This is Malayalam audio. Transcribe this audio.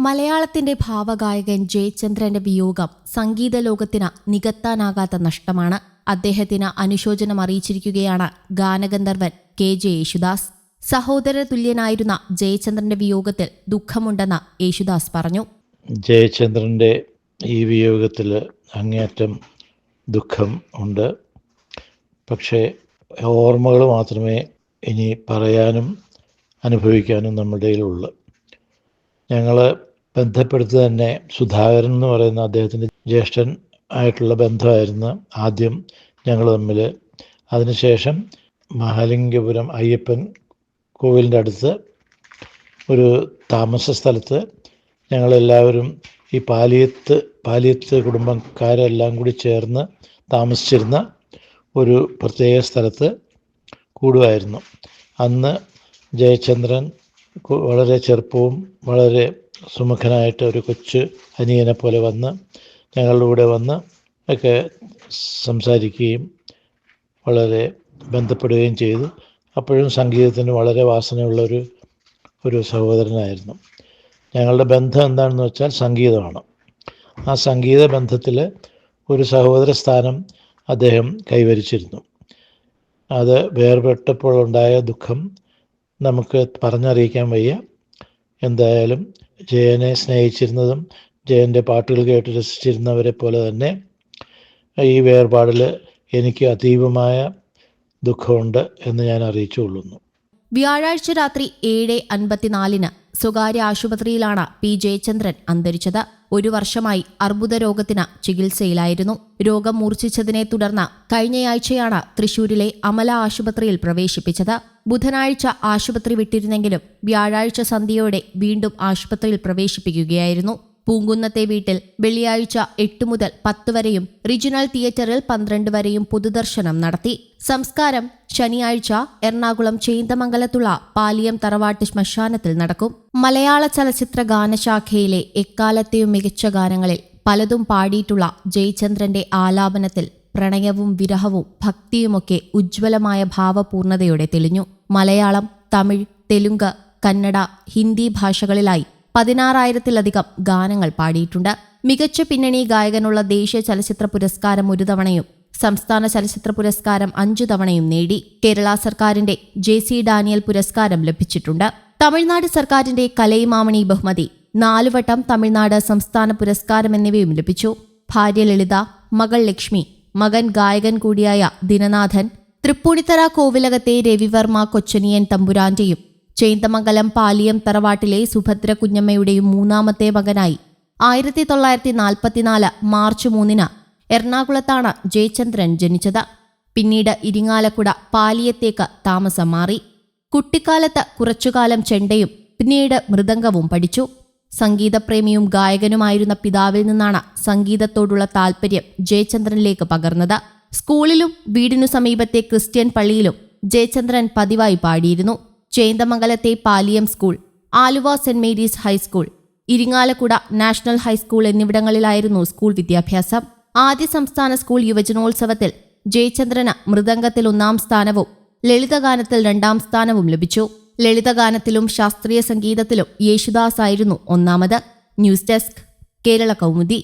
മലയാളത്തിന്റെ ഭാവഗായകൻ ജയചന്ദ്രന്റെ വിയോഗം സംഗീത ലോകത്തിന് നികത്താനാകാത്ത നഷ്ടമാണ്. അദ്ദേഹത്തിന് അനുശോചനം അറിയിച്ചിരിക്കുകയാണ് ഗാനഗന്ധർവൻ കെ ജെ യേശുദാസ്. സഹോദര തുല്യനായിരുന്ന ജയചന്ദ്രന്റെ വിയോഗത്തിൽ ദുഃഖമുണ്ടെന്ന് യേശുദാസ് പറഞ്ഞു. ജയചന്ദ്രന്റെ ഈ വിയോഗത്തിൽ അങ്ങേയറ്റം ദുഃഖം ഉണ്ട്. പക്ഷേ ഓർമ്മകൾ മാത്രമേ ഇനി പറയാനും അനുഭവിക്കാനും നമ്മുടെ ഉള്ളൂ ഞങ്ങൾ ബന്ധപ്പെടുത്തി തന്നെ സുധാകരൻ എന്ന് പറയുന്ന അദ്ദേഹത്തിന്റെ ജ്യേഷ്ഠൻ ആയിട്ടുള്ള ബന്ധമായിരുന്നു ആദ്യം ഞങ്ങൾ തമ്മിൽ. അതിനുശേഷം മഹാലിംഗപുരം അയ്യപ്പൻ കോവിലിന്റെ അടുത്ത് ഒരു താമസ സ്ഥലത്ത് ഞങ്ങളെല്ലാവരും ഈ പാലിയത്ത് പാലിയത്ത് കുടുംബക്കാരെല്ലാം കൂടി ചേർന്ന് താമസിച്ചിരുന്ന ഒരു പ്രത്യേക സ്ഥലത്ത് കൂടുമായിരുന്നു. അന്ന് ജയചന്ദ്രൻ വളരെ ചെറുപ്പവും വളരെ സുമുഖനായിട്ട് ഒരു കൊച്ച് അനിയനെ പോലെ വന്ന് ഞങ്ങളുടെ കൂടെ വന്ന് ഒക്കെ സംസാരിക്കുകയും വളരെ ബന്ധപ്പെടുകയും ചെയ്തു. അപ്പോഴും സംഗീതത്തിന് വളരെ വാസനയുള്ള ഒരു ഒരു സഹോദരനായിരുന്നു. ഞങ്ങളുടെ ബന്ധം എന്താണെന്ന് വെച്ചാൽ സംഗീതമാണ്. ആ സംഗീത ബന്ധത്തിൽ ഒരു സഹോദര സ്ഥാനം അദ്ദേഹം കൈവരിച്ചിരുന്നു. അത് വേർപെട്ടപ്പോൾ ഉണ്ടായ ദുഃഖം നമുക്ക് പറഞ്ഞറിയിക്കാൻ വയ്യ. എന്തായാലും ജയനെ സ്നേഹിച്ചിരുന്നതും ജയന്റെ പാട്ടുകൾ കേട്ട് രസിച്ചിരുന്നവരെ പോലെ തന്നെ ഈ വേർപാടിൽ എനിക്ക് അതീവമായ ദുഃഖമുണ്ട് എന്ന് ഞാൻ അറിയിച്ചുകൊള്ളുന്നു. വ്യാഴാഴ്ച രാത്രി ഏഴ് അൻപത്തിനാലിന് സ്വകാര്യ ആശുപത്രിയിലാണ് പി ജയചന്ദ്രൻ അന്തരിച്ചത്. ഒരു വർഷമായി അർബുദ രോഗത്തിന് ചികിത്സയിലായിരുന്നു. രോഗം മൂർച്ഛിച്ചതിനെ തുടർന്ന് കഴിഞ്ഞയാഴ്ചയാണ് തൃശൂരിലെ അമല ആശുപത്രിയിൽ പ്രവേശിപ്പിച്ചത്. ബുധനാഴ്ച ആശുപത്രി വിട്ടിരുന്നെങ്കിലും വ്യാഴാഴ്ച സന്ധ്യയോടെ വീണ്ടും ആശുപത്രിയിൽ പ്രവേശിപ്പിക്കുകയായിരുന്നു. പൂങ്കുന്നത്തെ വീട്ടിൽ വെള്ളിയാഴ്ച എട്ട് മുതൽ പത്ത് വരെയും റീജിയണൽ തിയേറ്ററിൽ പന്ത്രണ്ട് വരെയും പൊതുദർശനം നടത്തി. സംസ്കാരം ശനിയാഴ്ച എറണാകുളം ചേന്തമംഗലത്തുള്ള പാലിയം തറവാട്ട് ശ്മശാനത്തിൽ നടക്കും. മലയാള ചലച്ചിത്ര ഗാനശാഖയിലെ എക്കാലത്തെയും മികച്ച ഗാനങ്ങളിൽ പലതും പാടിയിട്ടുള്ള ജയചന്ദ്രന്റെ ആലാപനത്തിൽ പ്രണയവും വിരഹവും ഭക്തിയുമൊക്കെ ഉജ്ജ്വലമായ ഭാവപൂർണതയോടെ തെളിഞ്ഞു. മലയാളം തമിഴ് തെലുങ്ക് കന്നഡ ഹിന്ദി ഭാഷകളിലായി പതിനാറായിരത്തിലധികം ഗാനങ്ങൾ പാടിയിട്ടുണ്ട്. മികച്ച പിന്നണി ഗായകനുള്ള ദേശീയ ചലച്ചിത്ര പുരസ്കാരം ഒരു തവണയും സംസ്ഥാന ചലച്ചിത്ര പുരസ്കാരം അഞ്ചു തവണയും നേടി. കേരള സർക്കാരിന്റെ ജെ സി ഡാനിയൽ പുരസ്കാരം ലഭിച്ചിട്ടുണ്ട്. തമിഴ്നാട് സർക്കാരിന്റെ കലൈമാമണി ബഹുമതി നാലുവട്ടം തമിഴ്നാട് സംസ്ഥാന പുരസ്കാരം എന്നിവയും ലഭിച്ചു. ഭാര്യ ലളിത മകൾ ലക്ഷ്മി മകൻ ഗായകൻ കൂടിയായ ദിനനാഥൻ തൃപ്പൂണിത്തറ കോവിലകത്തെ രവിവർമ്മ കൊച്ചനിയൻ തമ്പുരാന്റെയും ചേന്തമംഗലം പാലിയം തറവാട്ടിലെ സുഭദ്ര കുഞ്ഞമ്മയുടെയും മൂന്നാമത്തെ മകനായി. ആയിരത്തി തൊള്ളായിരത്തി നാൽപ്പത്തിനാല് മാർച്ച് മൂന്നിന് എറണാകുളത്താണ് ജയചന്ദ്രൻ ജനിച്ചത്. പിന്നീട് ഇരിങ്ങാലക്കുട പാലിയത്തേക്ക് താമസം മാറി. കുട്ടിക്കാലത്ത് കുറച്ചുകാലം ചെണ്ടയും പിന്നീട് മൃദംഗവും പഠിച്ചു. സംഗീതപ്രേമിയും ഗായകനുമായിരുന്ന പിതാവിൽ നിന്നാണ് സംഗീതത്തോടുള്ള താൽപര്യം ജയചന്ദ്രനിലേക്ക് പകർന്നത്. സ്കൂളിലും വീടിനു സമീപത്തെ ക്രിസ്ത്യൻ പള്ളിയിലും ജയചന്ദ്രൻ പതിവായി പാടിയിരുന്നു. ചേന്തമംഗലത്തെ Paliyam school Aluva Saint Mary's high school Irinjalakuda national high school എന്നിവിടങ്ങളിലായിരുന്നു school വിദ്യാഭ്യാസം. ആദ്യ സംസ്ഥാന സ്കൂൾ യുവജനോത്സവത്തിൽ ജയചന്ദ്രന് മൃദംഗത്തിൽ ഒന്നാം സ്ഥാനവും ലളിതഗാനത്തിൽ രണ്ടാം സ്ഥാനവും ലഭിച്ചു. ലളിതഗാനത്തിലും ശാസ്ത്രീയ സംഗീതത്തിലും യേശുദാസ് ആയിരുന്നു ഒന്നാമത്. News desk Kerala Kaumudi.